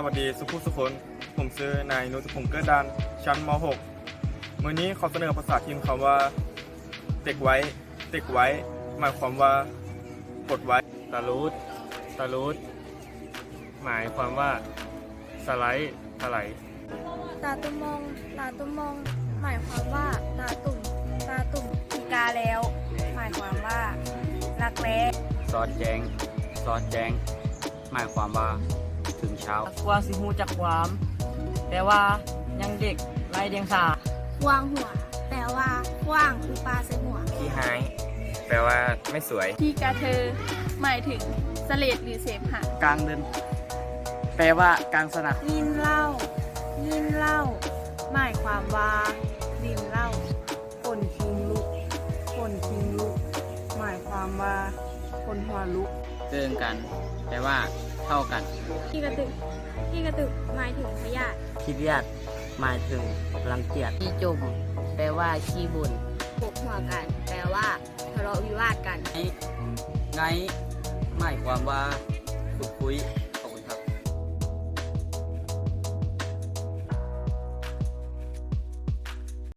สุขุสุคนผมซื้อนายนุสพงษ์เกิดดันชั้นม .6 มื้อนี้ขอเสนอภาษาทีมคำว่า เต็กไว้ เต็กไว้ หมายความว่ากดไว้ตาลูดตาลูดหมายความว่า สไลด์ถลายตาตุมองตาตุมอง หมายความว่าตาตุ่มตาตุ่มอีกาแล้ว หมายความว่ารักแร้ซอสแจงซอสแจงหมายความว่า ถึงเช้ากว่าสิฮู้จักความ แต่ว่ายังเด็กไร้เดียงสาควางหัว แปลว่าคว้างคือปลาใส่หัวที่หาย แปลว่าไม่สวย ที่กระเทอหมายถึงเสลดหรือเสมหะ กลางเดิน แปลว่ากลางสนามยินเหล่ายินเหล่าหมายความว่าดินเหล่าคนคิงลุกคนคิงลุก หมายความว่า คนหัวลุกเกินกัน แปลว่า เท่ากันที่กระตึกที่กระตึกหมายถึงพยาธิคิดยาดหมายถึงรังเกียจขี้จมแปลว่าขี้บุญปกหัวกัน แปลว่าทะเลาะวิวาทกัน ไงหมายความว่าคุยคุย